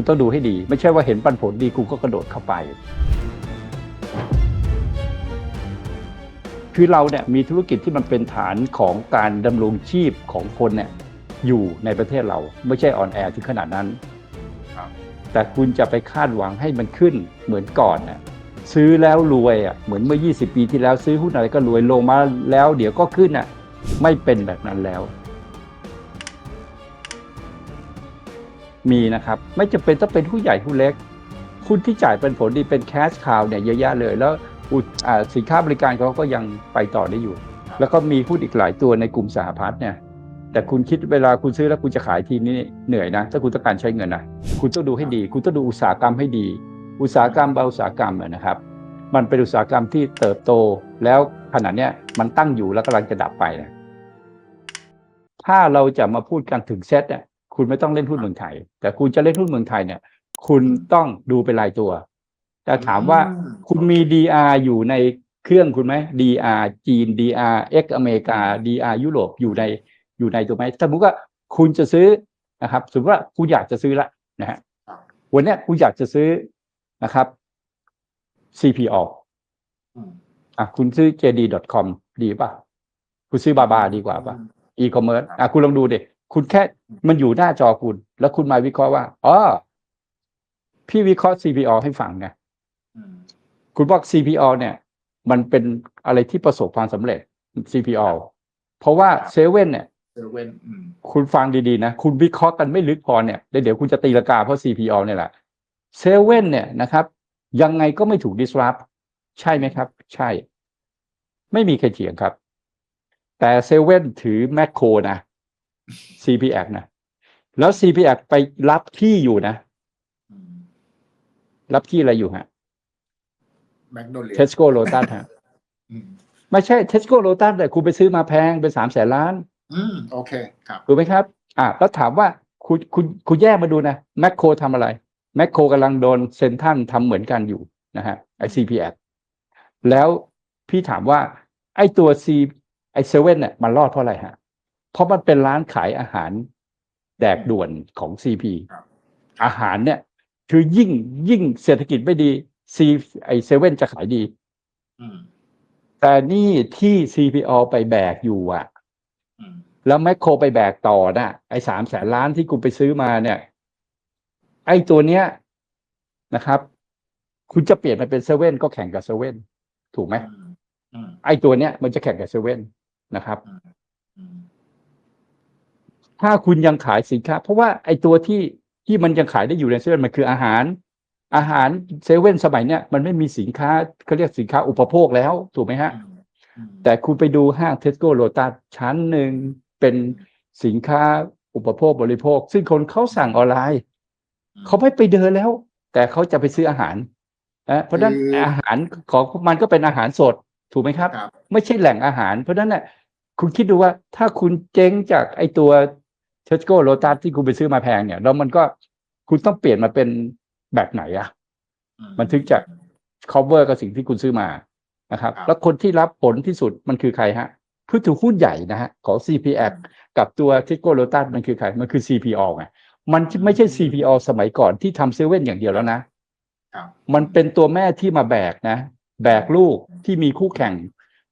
คุณต้องดูให้ดี ไม่ใช่ว่าเห็นปันผลดีคุณก็กระโดดเข้าไป คือเราเนี่ยมีธุรกิจที่มันเป็นฐานของการดำรงชีพของคนเนี่ยอยู่ในประเทศเราไม่ใช่ออนแอร์ถึงขนาดนั้นครับแต่คุณจะไปคาดหวังให้มันขึ้นเหมือนก่อนน่ะซื้อแล้วรวยอะเหมือนเมื่อ 20 ปีที่แล้วซื้อหุ้นอะไรก็รวยลงมาแล้วเดี๋ยวก็ขึ้นอะไม่เป็นแบบนั้นแล้ว มีนะครับ ไม่จำเป็นต้องเป็นผู้ใหญ่ผู้เล็กคุณที่จ่ายเป็นผลดีเป็นแคชคาวเนี่ยเยอะแยะเลย แล้วสินค้าบริการเขาก็ยังไปต่อได้อยู่ แล้วก็มีหุ้นอีกหลายตัวในกลุ่มสหพัฒน์เนี่ยแต่คุณคิดเวลาคุณซื้อแล้วคุณจะขายทีนี้เหนื่อยนะ ถ้าคุณต้องการใช้เงินนะคุณต้องดูให้ดี คุณต้องดูอุตสาหกรรมให้ดี อุตสาหกรรมเบาอุตสาหกรรมนะครับ มันเป็นอุตสาหกรรมที่เติบโต แล้วขณะเนี้ยมันตั้งอยู่แล้วกำลังจะดับไปนะถ้าเราจะมาพูดกันถึงเซตเนี่ย คุณไม่ต้องเล่นหุ้นเมืองไทย แต่คุณจะเล่นหุ้นเมืองไทยเนี่ย คุณต้องดูเป็นรายตัว แต่ถามว่าอืมคุณมี DR อยู่ในเครื่องคุณไหม DR จีน DR X อเมริกา DR ยุโรปอยู่ในอยู่ในตัวไหมสมมติว่าคุณจะซื้อนะครับ สมมติว่าคุณอยากจะซื้อละนะฮะครับวันเนี้ยคุณอยากจะซื้อนะครับ CPO อืมอะคุณซื้อ JD.com ดีป่ะ คุณซื้อบาบาดีกว่าป่ะ e-commerce อะคุณลองดูดิ คุณแค่มันอยู่หน้าจอคุณ แล้วคุณมาวิเคราะห์ว่าอ๋อพี่วิเคราะห์ CPO ให้ฟังไงอืมคุณบอก CPO เนี่ย มันเป็นอะไรที่ประสบความสำเร็จ CPO เพราะว่าเซเว่นเนี่ยเซเว่นอืมคุณฟังดีๆนะ คุณวิเคราะห์กันไม่ลึกพอเนี่ยเดี๋ยวเดี๋ยวคุณจะตีราคาเพราะ CPO เนี่ยแหละเซเว่นเนี่ยนะครับ ยังไงก็ไม่ถูก disrupt ใช่ไหมครับ ใช่ ไม่มีใครเถียงครับ แต่เซเว่นถือแมคโครนะ CPX นะแล้ว CPX ไปรับที่อยู่นะอืมรับที่อะไรอยู่ฮะแมคโดเลียเทสโก้โลตัสฮะอืมไม่ใช่เทสโก้โลตัสแต่คุณไปซื้อมาแพงเป็นสามแสนล้าน อืมโอเคครับถูกไหมครับ อ่าแล้วถามว่าคุณคุณคุณแยกมาดูนะแมคโครทำอะไรแมคโครกำลังโดนเซนทรันทำเหมือนกันอยู่นะฮะไอซีพีแอแล้วพี่ถามว่า ไอตัวซีไอเซเว่นเนี่ยมันรอดเพราะอะไรฮะเพ ราะมันเป็นร้านขายอาหารแดกด่วนของซีพีครับอาหารเนี่ย คือยิ่งยิ่งเศรษฐกิจไม่ดีซีไอเซเว่นจะขายดีอืมแต่นี่ที่ CPO ไปแบกอยู่อะอืมแล้วแมคโครไปแบกต่อน่ะไอ้สามแสนล้านที่คุณไปซื้อมาเนี่ย ไอ้ตัวเนี้ยนะครับ คุณจะเปลี่ยนมาเป็นเซเว่นก็แข่งกับเซเว่นถูกไหมอืมอืมไอ้ตัวเนี้ยมันจะแข่งกับเซเว่นนะครับอืม ถ้าคุณยังขายสินค้า เพราะว่าไอ้ตัวที่ที่มันยังขายได้อยู่ในเซเว่นมันคืออาหาร อาหารเซเว่นสมัยเนี้ยมันไม่มีสินค้าเขาเรียกสินค้าอุปโภคแล้วถูกไหมฮะอืมอืมแต่คุณไปดูห้างเทสโก้โ t ตัสชั้นหนึ่งเป็นสินค้าอุปโภคบริโภค ซึ่งคนเขาสั่งออนไลน์ เขาไม่ไปเดินแล้ว แต่เขาจะไปซื้ออาหารนะเพราะฉะนั้นอาหารของมันก็เป็นอาหารสดถูกไหมครับครับไม่ใช่แหล่งอาหาร เพราะฉะนั้นน่ะคุณคิดดูว่าถ้าคุณเจ๊งจากไอตัว เทสโก้โ t ตัสที่คุณไปซื้อมาแพงเนี่ยแล้วมันก็คุณต้องเปลี่ยนมาเป็นแบบไหนอะอืมันถึงจะ cover กับสิ่งที่คุณซื้อมานะครับครับ แล้วคนที่รับผลที่สุดมันคือใครฮะผู้ถือหุ้นใหญ่นะฮะของ CPX กับตัวทิโก้โ t ตัสมันคือใคร มันคือ CPO ไงมันไม่ใช่ CPO สมัยก่อนที่ทำเซเว่นอย่างเดียวแล้วนะครับมันเป็นตัวแม่ที่มาแบกนะ แบกลูกที่มีคู่แข่ง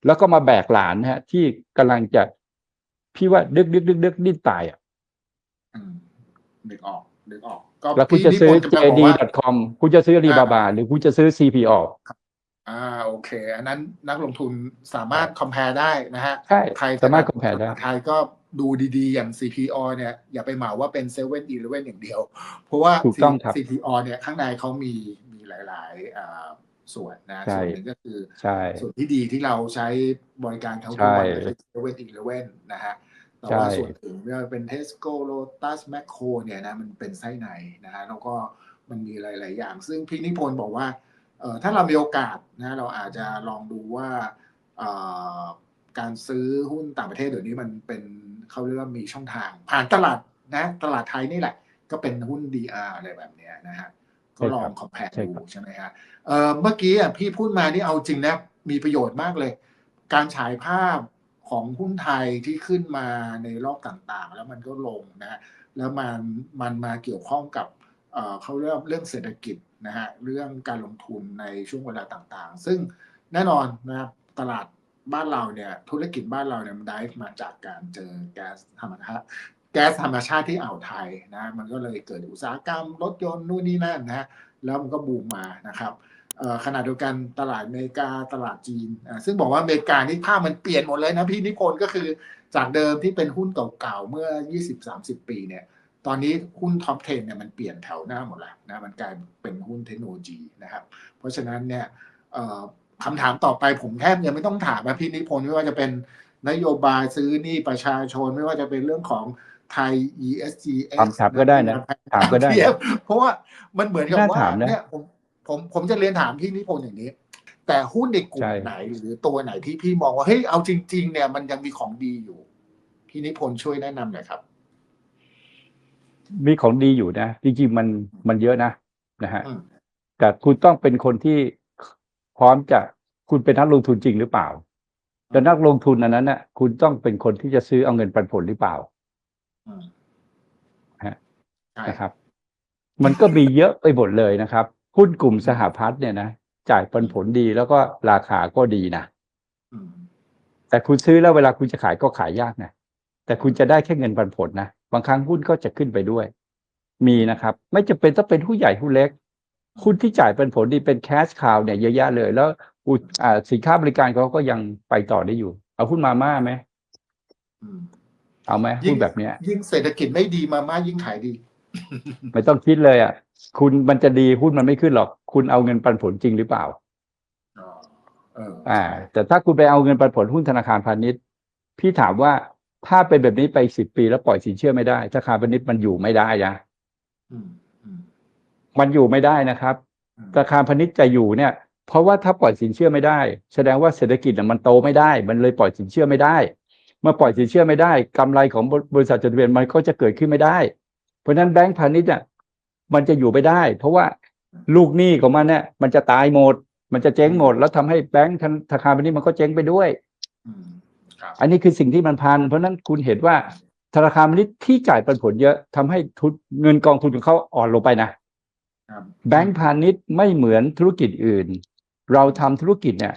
แล้วก็มาแบกหลานนะฮะ ที่กำลังจะพี่ว่าดึกดึกดึกดึกดิ้นตายอะอืม นึกออกนึกออก ก็แล้วคุณพี่จะซื้อนิพนธ์กำลังบอกว่า JD.com คุณจะซื้อ Alibaba หรือคุณจะซื้อ CPO อ่าโอเค อันนั้นนักลงทุนสามารถ compare ได้นะฮะใช่ไทยสามารถ compare ได้ไทยก็ดูดีๆ อย่าง CPO เนี่ยอย่าไปเหมาว่าเป็นเซเว่นอีเลเว่นอย่างเดียว เพราะว่าถูกต้องครับ CPO เนี่ยข้างในเขามีมีหลายๆอ่าส่วนนะใช่ส่วนหนึ่งก็คือใช่ส่วนที่ดีที่เราใช้บริการเขาใช่ทุกวันเลยเซเว่นอีเลเว่นนะฮะ แต่ว่าใช่ส่วนอื่นไม่ว่าเป็น Tesco Lotus Macro เนี่ยนะมันเป็นไส้ในนะฮะแล้วก็มันมีหลาย ๆ อย่าง ซึ่งพี่นิพนธ์บอกว่าเอ่อถ้าเรามีโอกาสนะเราอาจจะลองดูว่าเอ่อการซื้อหุ้นต่างประเทศเดี๋ยวนี้มันเป็นเขาเรียกว่ามีช่องทาง ผ่านตลาดนะตลาดไทยนี่แหละ ก็เป็นหุ้น DR อะไรแบบเนี้ยนะฮะก็ลองคอมเพลใช่ดูครับใช่ไหมฮะเอ่อเมื่อกี้อะพี่พูดมานี่เอาจริงนะมีประโยชน์มากเลย การฉายภาพ ของหุ้นไทยที่ขึ้นมาในรอบต่างๆ แล้วมันก็ลงนะฮะแล้วมันมันมาเกี่ยวข้องกับเขาเรียกเรื่องเศรษฐกิจนะฮะเรื่องการลงทุนในช่วงเวลาต่างๆ ซึ่งแน่นอนนะครับตลาดบ้านเราเนี่ยธุรกิจบ้านเราเนี่ยมันได้มาจากการเจอแก๊สธรรมชาติแก๊สธรรมชาติที่อ่าวไทยนะมันก็เลยเกิดอุตสาหกรรมรถยนต์นู่นนี่นั่นนะฮะแล้วมันก็บูมมานะครับ ขณะเดียวกันตลาดอเมริกาตลาดจีนอ่าซึ่งบอกว่าอเมริกานี่ภาพมันเปลี่ยนหมดเลยนะพี่นิพนธ์ก็คือจากเดิมที่เป็นหุ้นเก่าๆเมื่อ 20-30 ปีเนี่ยตอนนี้หุ้นท็อป 10 เนี่ยมันเปลี่ยนแถวหน้าหมดแล้วนะมันกลายเป็นหุ้นเทคโนโลยีนะครับ เพราะฉะนั้นเนี่ยเอ่อคำถามต่อไปผมแทบยังไม่ต้องถามนะพี่นิพนธ์ไม่ว่าจะเป็นนโยบายซื้อหนี่ประชาชนไม่ว่าจะเป็นเรื่องของไทย ESG ถามถามก็ได้นะถามก็ได้ เพราะว่ามันเหมือนกับน่าว่าถามนะเนี่ยผม ผมผมจะเรียนถามพี่นิพนธ์อย่างนี้ แต่หุ้นในกลุ่ใช่มไหน หรือตัวไหนที่พี่มองว่าเฮ้ยเอาจริง ๆ เนี่ยมันยังมีของดีอยู่ พี่นิพนธ์ช่วยแนะนำหน่อยครับ มีของดีอยู่นะจริงๆมันมันเยอะนะนะฮะอืมแต่คุณต้องเป็นคนที่พร้อมจะคุณเป็นนักลงทุนจริงหรือเปล่าแต่นักลงทุนอันนั้นน่ะ คุณต้องเป็นคนที่จะซื้อเอาเงินปันผลหรือเปล่าอืมฮะใช่นะครับ มันก็มีเยอะไปหมดเลยนะครับ หุ้นกลุ่มสหพัฒน์เนี่ยนะจ่ายปันผลดีแล้วก็ราคาก็ดีนะอืมแต่คุณซื้อแล้วเวลาคุณจะขายก็ขายยากนะแต่คุณจะได้แค่เงินปันผลนะบางครั้งหุ้นก็จะขึ้นไปด้วย มีนะครับ ไม่จำเป็นต้องเป็นหุ้นใหญ่หุ้นเล็กหุ้นที่จ่ายปันผลดีเป็นแคชคาวเนี่ยเยอะแยะเลย แล้วอุอ่าสินค้าบริการเขาก็ยังไปต่อได้อยู่ เอาหุ้นมาม่าไหมอืมเอาไหมยิ่หุ้งนแบบเนี้ย ยิ่งเศรษฐกิจไม่ดีมาม่ายิ่งขายดี ไม่ต้องคิดเลยอะ คุณมันจะดีหุ้นมันไม่ขึ้นหรอก คุณเอาเงินปันผลจริงหรือเปล่าอ๋อเอออ่าใช่แต่ถ้าคุณไปเอาเงินปันผลหุ้นธนาคารพาณิชย์ พี่ถามว่าถ้าเป็นแบบนี้ไปสิบปีแล้วปล่อยสินเชื่อไม่ได้ธนาคารพาณิชย์มันอยู่ไม่ได้นะอืมอืมมันอยู่ไม่ได้นะครับอืมธนาคารพาณิชย์จะอยู่เนี่ย เพราะว่าถ้าปล่อยสินเชื่อไม่ได้ แสดงว่าเศรษฐกิจน่ะมันโตไม่ได้ มันเลยปล่อยสินเชื่อไม่ได้ เมื่อปล่อยสินเชื่อไม่ได้กำไรของบริษัทจดทะเบียนมันก็จะเกิดขึ้นไม่ได้ เพราะฉะนั้นแบงก์พาณิชย์เนี่ย มันจะอยู่ไม่ได้ เพราะว่าลูกหนี้ของมันเนี่ยมันจะตายหมด มันจะเจ๊งหมด แล้วทำให้แบงก์ธนาคารพาณิชย์มันก็เจ๊งไปด้วยอืมครับอันนี้คือสิ่งที่มันพัน เพราะฉะนั้นคุณเห็นว่าธนาคารพาณิชย์ที่จ่ายปันผลเยอะทำให้ทุนเงินกองทุนของเขาอ่อนลงไปนะครับแบงก์พาณิชย์ไม่เหมือนธุรกิจอื่น เราทำธุรกิจเนี่ย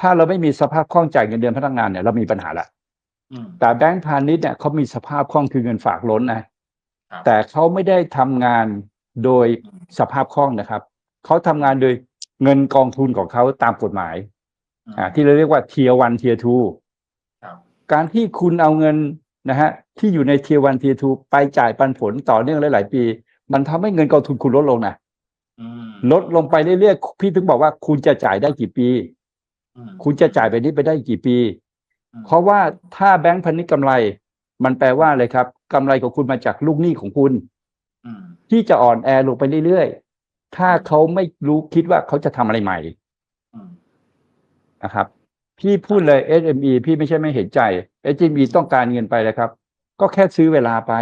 ถ้าเราไม่มีสภาพคล่องจ่ายเงินเดือนพนักงานเนี่ยเรามีปัญหาละอืมแต่แบงก์พาณิชย์เนี่ยเขามีสภาพคล่องคือเงินฝากล้นนะครับแต่เขาไม่ได้ทำงาน โดยสภาพคล่องนะครับ เขาทำงานโดยเงินกองทุนของเขาตามกฎหมายอ่าที่เราเรียกว่าเทียวันเทียทูครับการที่คุณเอาเงินนะฮะที่อยู่ในเทียวันเทียทูไปจ่ายปันผลต่อเนื่องหลาย ๆ ปี มันทำให้เงินกองทุนคุณลดลงนะอืมลดลงไปเรื่อยๆพี่ถึงบอกว่าคุณจะจ่ายได้กี่ปีอืมคุณจะจ่ายไปนี้ไปได้กี่ปีอืมเพราะว่าถ้าแบงก์พันธุ์นี้กำไร มันแปลว่าอะไรครับกำไรของคุณมาจากลูกหนี้ของคุณอืม ที่จะอ่อนแอลงไปเรื่อยๆ ถ้าเขาไม่รู้คิดว่าเขาจะทำอะไรใหม่อืมนะครับ พี่พูดเลย SME พี่ไม่ใช่ไม่เห็นใจ SME ต้องการเงินไปเลยครับ ก็แค่ซื้อเวลาไป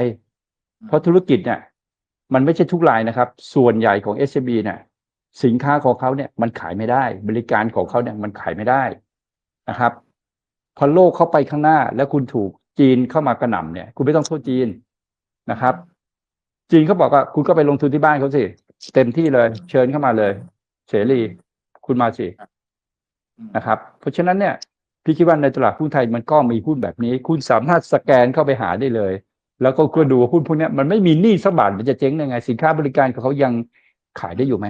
เพราะธุรกิจเนี่ย มันไม่ใช่ทุกรายนะครับ ส่วนใหญ่ของ SME เนี่ยสินค้าของเขาเนี่ยมันขายไม่ได้ บริการของเขาเนี่ยมันขายไม่ได้นะครับ พอโลกเข้าไปข้างหน้า แล้วคุณถูกจีนเข้ามากระหน่ำเนี่ย คุณไม่ต้องโทษจีนนะครับ จีนเขาบอกว่าคุณก็ไปลงทุนที่บ้านเขาสิ เต็มที่เลย เชิญเข้ามาเลย เสรีคุณมาสิอืมนะครับ เพราะฉะนั้นเนี่ยพี่คิดว่าในตลาดหุ้นไทยมันก็มีหุ้นแบบนี้ คุณสามารถสแกนเข้าไปหาได้เลย แล้วก็ก็ดูว่าหุ้นพวกเนี้ยมันไม่มีหนี้สักบาทมันจะเจ๊งได้ไง สินค้าบริการของเขายังขายได้อยู่ไหม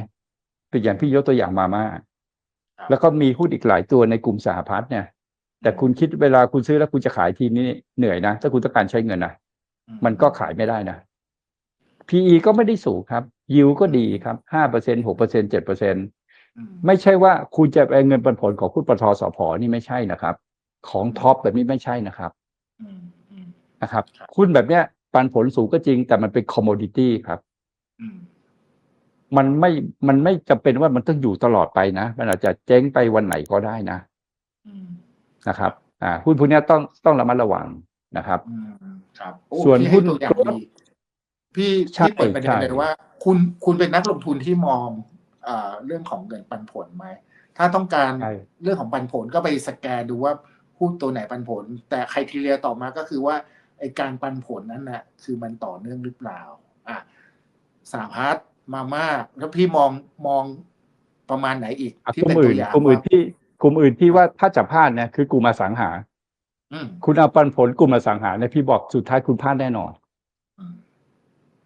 เป็นอย่างพี่ยกตัวอย่างมาม่าครับแล้วก็มีหุ้นอีกหลายตัวในกลุ่มสหพัฒน์เนี่ย แต่คุณคิดเวลาคุณซื้อแล้วคุณจะขายทีนี้เหนื่อยนะถ้าคุณต้องการใช้เงินนะอืมันก็ขายไม่ได้นะ PE ก็ไม่ได้สูงครับยิวก็ดีครับห้าเปอร์เซ็นหกเปอร์เซ็นเจ็ดเปอร์เซ็นอืมไม่ใช่ว่าคุณจะเอาเงินปันผลของหุ้นปทสพนี่ไม่ใช่นะครับ ของท็อปแบบนี้ไม่ใช่นะครับอืมอืมนะครับครับหุ้นแบบเนี้ยปันผลสูงก็จริง แต่มันเป็นคอมม o ดิตี้ครับอืมมันไม่ มันไม่จำเป็นว่ามันต้องอยู่ตลอดไปนะ มันอาจจะเจ๊งไปวันไหนก็ได้นะอืมนะครับ อ่าหุ้นพวกเนี้ยต้องต้องระมัดระวังนะครับอืมครับโอ้ส่วนพี่หุ้ให้นตัวอย่างดี พี่ใช่พี่เปิดประเด็นใช่เลยว่า คุณคุณเป็นนักลงทุนที่มองอ่าเรื่องของเงินปันผลไหม ถ้าต้องการใช่เรื่องของปันผลก็ไปสแกนดูว่าหุ้นตัวไหนปันผล แต่ใครทีเรียต่อมาก็คือว่าไอการปันผลนั้นนะคือมันต่อเนื่องหรือเปล่าอะสาพัฒน์มามากแล้วพี่มองมองประมาณไหนอีกอะที่กลุ่เป็นมตัอื่วนอย่างกลุ่มอื่นว่าที่กลุ่มอื่นที่ว่าถ้าจะพลาดเนี่ยคือกลุ่มอสังหาอืมคุณเอาปันผลกลุ่มอสังหาเนี่ยพี่บอกสุดท้ายคุณพลาดแน่นอนอืม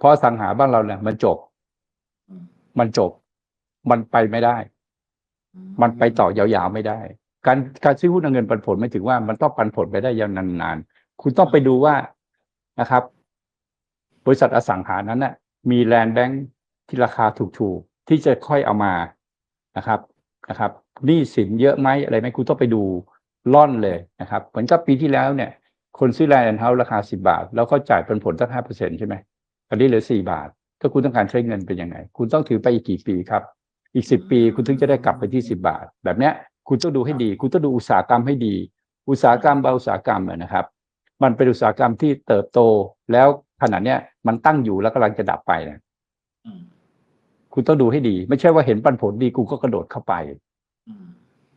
เพราะอสังหาบ้านเราเนี่ยมันจบอืมมันจบ มันไปไม่ได้ มันไปต่อยาวๆไม่ได้ การการซื้อหุ้นเอาเงินปันผลไม่ถึงว่ามันต้องปันผลไปได้ยาวนานๆ คุณต้องไปดูว่านะครับ บริษัทอสังหานั้นน่ะ มีแลนด์แบงค์ที่ราคาถูกๆ ที่จะค่อยเอามานะครับนะครับหนี้สินเยอะไหมอะไรไหมคุณต้องไปดูล่อนเลยนะครับ เหมือนกับปีที่แล้วเนี่ย คนซื้อแลนด์เฮาส์ราคาสิบาท แล้วก็จ่ายปันผลสักห้าเปอร์เซ็นใช่ไหม อันนี้เหลือสี่บาท ถ้าคุณต้องการใช้เงินเป็นยังไง คุณต้องถือไปอีกกี่ปีครับ อีกสิบปีคุณถึงจะได้กลับไปที่สิบาท แบบเนี้ยคุณต้องดูให้ดี คุณต้องดูอุตสาหกรรมให้ดี อุตสาหกรรมบางอุตสาหกรรมอะนะครับ มันเป็นอุตสาหกรรมที่เติบโตแล้วขณะเนี้ยมันตั้งอยู่แล้วกำลังจะดับไปนะอืมคุณต้องดูให้ดี ไม่ใช่ว่าเห็นปันผลดีกูก็กระโดดเข้าไปอืม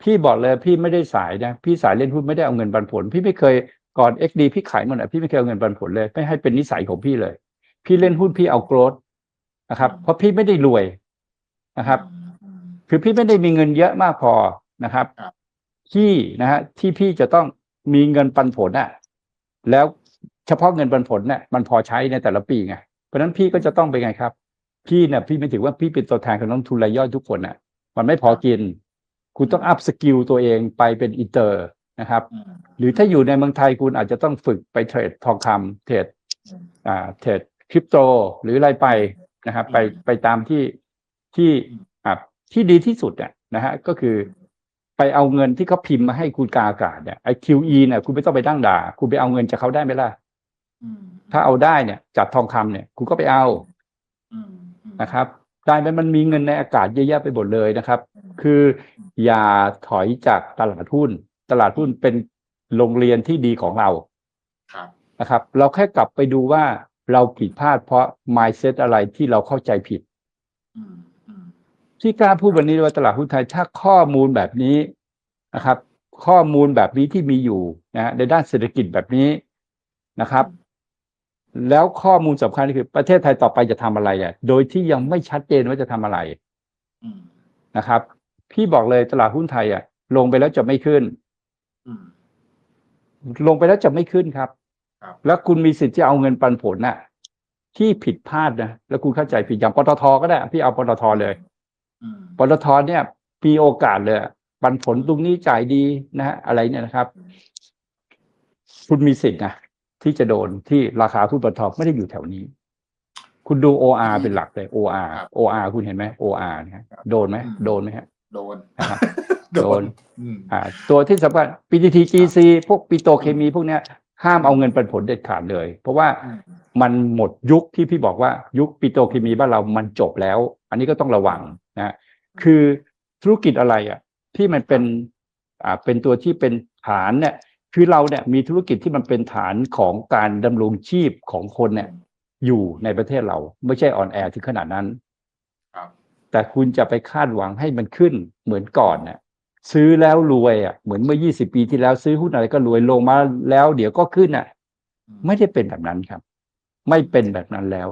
พี่บอกเลยพี่ไม่ได้สายนะพี่สายเล่นหุ้นไม่ได้เอาเงินปันผล พี่ไม่เคยก่อน XD พี่ขายหมดอะพี่ไม่เคยเอาเงินปันผลเลย ไม่ให้เป็นนิสัยของพี่เลย พี่เล่นหุ้นพี่เอาโกรดนะครับ เพราะพี่ไม่ได้รวยนะครับอืมคือพี่ไม่ได้มีเงินเยอะมากพอนะครับครับ ที่นะฮะที่พี่จะต้องมีเงินปันผลน่ะ แล้วเฉพาะเงินปันผลเนี่ยมันพอใช้ในแต่ละปีไงเพราะฉะนั้นพี่ก็จะต้องเป็นไงครับ พี่เนี่ยพี่ไม่ถือว่าพี่เป็นตัวแทนของนักลงทุนรายย่อยทุกคนน่ะ มันไม่พอกิน คุณต้องอัพสกิลตัวเองไปเป็นอินเตอร์นะครับอืมหรือถ้าอยู่ในเมืองไทยคุณอาจจะต้องฝึกไปเทรดทองคำเทรดอืมอ่าเทรด คริปโตหรืออะไรไปนะครับไปอืมไปตามที่ที่อืมอ่าที่ดีที่สุดเนี่ยนะฮะก็คือไปเอาเงินที่เขาพิมพ์มาให้คุณกาอากาศเนี่ยไอ QE เนี่ยคุณไม่ต้องไปนั่งด่า คุณไปเอาเงินจากเขาได้ไหมล่ะอืมถ้าเอาได้เนี่ยจากทองคำเนี่ย คุณก็ไปเอาอืมอืมนะครับได้ไหมมันมีเงินในอากาศเยอะแยะไปหมดเลยนะครับ คืออย่าถอยจากตลาดหุ้น ตลาดหุ้นเป็นโรงเรียนที่ดีของเราครับนะครับ เราแค่กลับไปดูว่า เราผิดพลาดเพราะ mindset อะไรที่เราเข้าใจผิดอืมอืมที่กล้าพูดวันนี้ว่าตลาดหุ้นไทยถ้าข้อมูลแบบนี้นะครับ ข้อมูลแบบนี้ที่มีอยู่นะฮะในด้านเศรษฐกิจแบบนี้นะครับ แล้วข้อมูลสำคัญก็คือประเทศไทยต่อไปจะทำอะไรอะ โดยที่ยังไม่ชัดเจนว่าจะทำอะไรอืมนะครับ พี่บอกเลยตลาดหุ้นไทยอะ ลงไปแล้วจะไม่ขึ้นอืมลงไปแล้วจะไม่ขึ้นครับครับ แล้วคุณมีสิทธิ์ที่เอาเงินปันผลน่ะ ที่ผิดพลาดนะแล้วคุณเข้าใจผิดอย่างปตทก็ได้พี่เอาปตทเลยอืมปตทเนี่ยมีโอกาสเลยอะปันผลตรงนี้จ่ายดีนะฮะอะไรเนี่ยนะครับ คุณมีสิทธิ์นะที่จะโดนที่ราคาหุ้นปตทไม่ได้อยู่แถวนี้ คุณดู OR เป็นหลักเลย OR OR คุณเห็นไหม OR นะฮะโดนไหมโดนไหมฮะโดนนะครับโดโดนนอืมอ่าตัวที่สำคัญ PTT GC พวกปิโตรเคมีพวกเนี้ย ห้ามเอาเงินปันผลเด็ดขาดเลย เพราะว่าอืมมันหมดยุคที่พี่บอกว่ายุคปิโตรเคมีบ้านเรามันจบแล้ว อันนี้ก็ต้องระวังนะคือธุรกิจอะไรอะที่มันเป็นอ่าเป็นตัวที่เป็นฐานเนี่ยคือเราเนี่ยมีธุรกิจที่มันเป็นฐานของการดำรงชีพของคนเนี่ยอยู่ในประเทศเราไม่ใช่ออนแอร์ถึงขนาดนั้นครับแต่คุณจะไปคาดหวังให้มันขึ้นเหมือนก่อนเนี่ย ซื้อแล้วรวยอะเหมือนเมื่อ 20 ปีที่แล้วซื้อหุ้นอะไรก็รวยลงมาแล้วเดี๋ยวก็ขึ้นอะอืมไม่ได้เป็นแบบนั้นครับ ไม่เป็นแบบนั้นแล้ว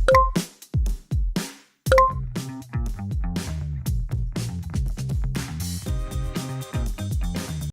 ค